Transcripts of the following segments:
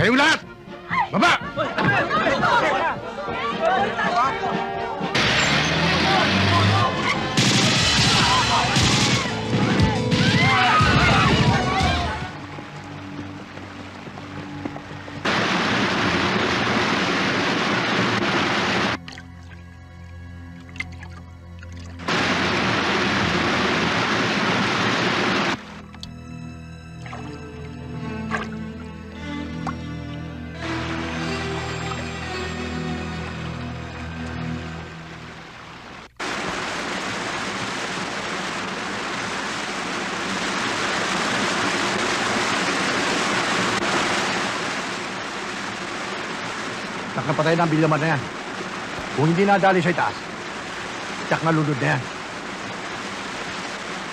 Kayong lahat! Baba! Nakapatay na ang bilyaman na yan. Kung hindi nadali sa itaas, tsak na lulod na yan.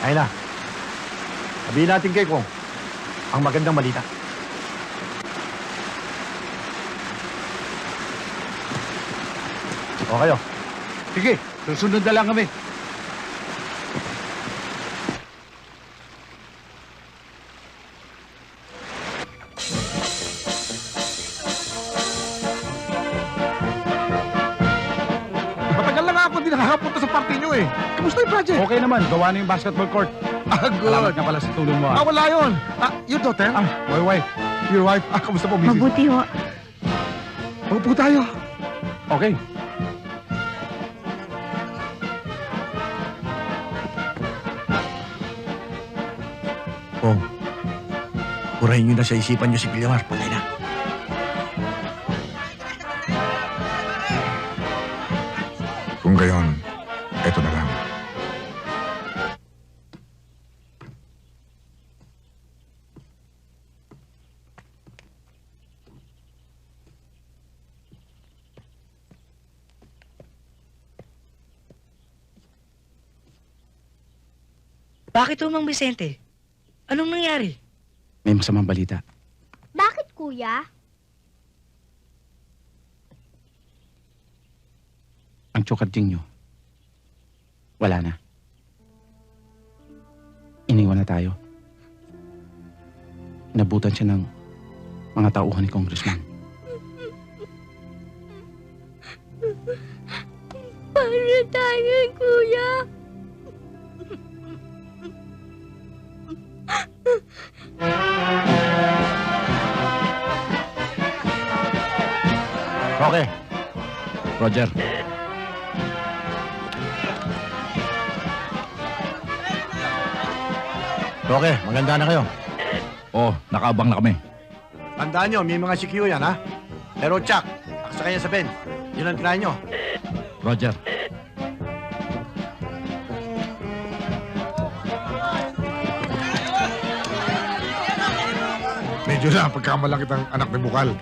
Ayun na. Sabihin natin kay Kong ang magandang malita. O kayo. Sige, susunod na lang kami. Nakakapunta sa party nyo eh. Kamusta yung project? Okay naman, gawa na yung basketball court. Ah, Salamat good. nga pala sa tulong mo. Ah, ah. wala yun. Ah, your daughter? Ah, my wife. Your wife? Ah, kamusta po, misis? Mabuti ho. Upo tayo. Okay. Kong, purahin nyo na sa isipan nyo si Pilamar. Patay na. Kung gayon, eto na lang. Bakit ho, Mang Vicente? Anong nangyari? May masamang balita. Bakit, kuya? Ang chokadjing nyo, wala na. Iniwan na tayo. Inabutan siya ng mga tauhan ni Congressman. Paano tayo, kuya? Okay. Roger. Okay, maganda na kayo. Oh, nakaabang na kami. Tandaan nyo, may mga CQ yan, ha? Pero Chuck, aksa kanya sa Ben. Yun ang try nyo. Roger. Medyo na, pagkamalaki ang anak ni Bukal.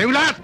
Kayong lahat!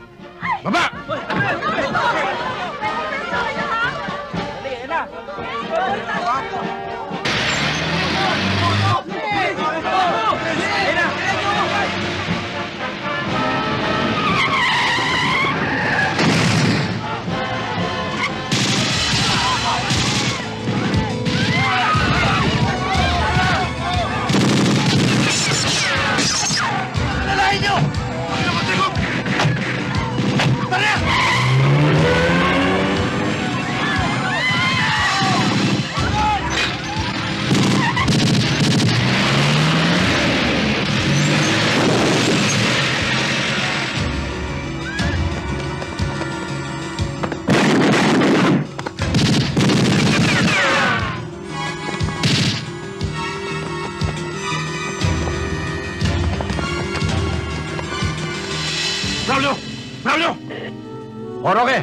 Braulio! O, Roque!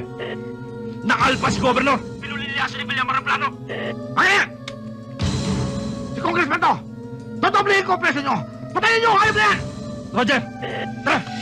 Nakalpa si Governor! Pinulilya sa ni Villamar ang plano! Ano yan? Si Congressman to! Dodoblihin ko ang presyo nyo! Patayin nyo! Ayaw na yan! Roger! Tara!